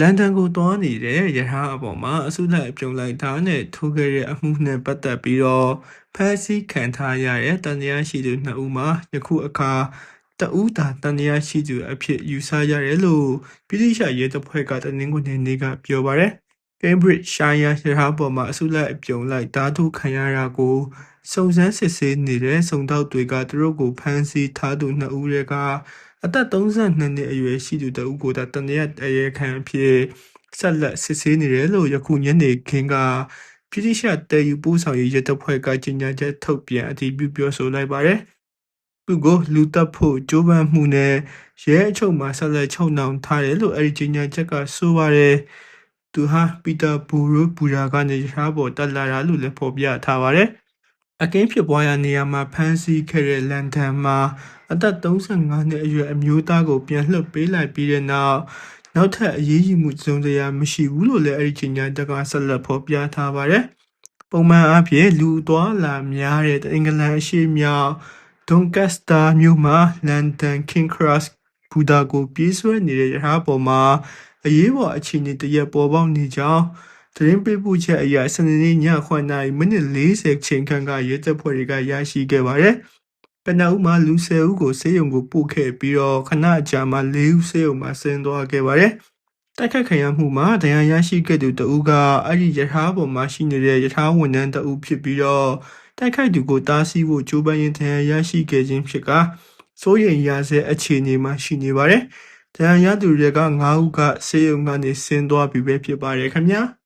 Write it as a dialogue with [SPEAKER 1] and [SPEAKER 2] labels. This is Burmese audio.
[SPEAKER 1] လန်ဒန်ကိုသွားနေတဲ့ရထားအပေါ်မှာအစုလိုက်အပြုံလိုက်ဓာတ်နဲ့ထိုးခဲ့တဲ့အမှုနဲ့ပတ်သက်ပြီးတော့ဖမ်းဆီးခံထားရတဲ့တန်တရားရှိသူနှစ်ဦးမှာယခုအခါတဦးသာတန်တရားရှိသူအဖြစ်ယူဆရတယ်လို့ပြည်သူ့ရှာရဲတပ်ဖွဲ့ကတနင်္ဂနွေနေ့ကပြောပါရယ် Cambridge Shire ရထားပေါ်မှာအစုလိုက်အပြုံလိုက်ဓာတ်ထုတ်ခံရတာကိုစုံစမ်းစစ်ဆေးနေတဲ့စုံတောက်တွေကသူတို့ကိုဖမ်းဆီးထားသူနှစ်ဦးရဲ့က အသက်32နှစ်အရွယ်ရှိသူတဦးကိုတန်တရားအရဲခံအဖြစ်ဆက်လက်စစ်ဆေးနေတယ်လို့ယခုညနေခင်းကပြည်တိရှတဲယူပူးဆောင်ရေးရတပ်ဖွဲ့ကကြေညာချက်ထုတ်ပြန်အတည်ပြုပြောဆိုလိုက်ပါတယ်သူကိုလူတက်ဖို့ကြိုးပမ်းမှုနဲ့ရဲအချုပ်မှာဆက်လက်ချုပ်နှောင်ထားတယ်လို့အဲဒီကြေညာချက်ကဆိုပါတယ်သူဟာပီတာဘူရိုဘူရာကနေရထားပေါ်တက်လာတာလို့လည်းဖော်ပြထားပါတယ် အကင်းဖြစ်ပွားရာနေရာမှာဖမ်းဆီးခဲ့တဲ့လန်ဒန်မှာအသက်35နှစ်အရွယ်အမျိုးသားကိုပြန်လွှတ်ပေးလိုက်ပြီးတဲ့နောက်နောက်ထပ်အရေးယူမှုစုံစရာမရှိဘူးလို့လည်းအဲဒီချိန်ညာတက်ကဆက်လက်ဖော်ပြထားပါတယ်။ပုံမှန်အားဖြင့်လူသွားလာများတဲ့အင်္ဂလန်အရှေ့မြောက်ဒွန်ကက်စတာမြို့မှာလန်ဒန်ကင်းခရက်စ်ဘူဒါကိုပြေးဆွဲနေတဲ့ရထားပေါ်မှာအရေးပေါ်အခြေအနေတရက်ပေါ်ပေါက်နေကြောင်း သတင်းပေးပို့ချက်အရစနေနေ့ည9:40မိနစ်40ချိန်ခန့်ကရဲတပ်ဖွဲ့တွေကရရှိခဲ့ပါတယ်။ကနအူးမှာလူ10ဦးကိုဆေးရုံကိုပို့ခဲ့ပြီးတော့ခဏအကြာမှာ4ဦးဆေးရုံမှာဆင်းသွားခဲ့ပါတယ်။တိုက်ခတ်ခံရမှုမှာဒဏ်ရာရရှိခဲ့သူတဦးကအဲ့ဒီရထားပေါ်မှာရှိနေတဲ့ရထားဝန်ထမ်းတဦးဖြစ်ပြီးတော့တိုက်ခိုက်သူကိုတားဆီးဖို့ကြိုးပမ်းရင်းဒဏ်ရာရရှိခဲ့ခြင်းဖြစ်ကစိုးရိမ်ရဆဲအခြေအနေမှာရှိနေပါတယ်။ဒဏ်ရာရသူတွေက9ဦးကဆေးရုံကနေဆင်းသွားပြီပဲဖြစ်ပါတယ်ခင်ဗျာ။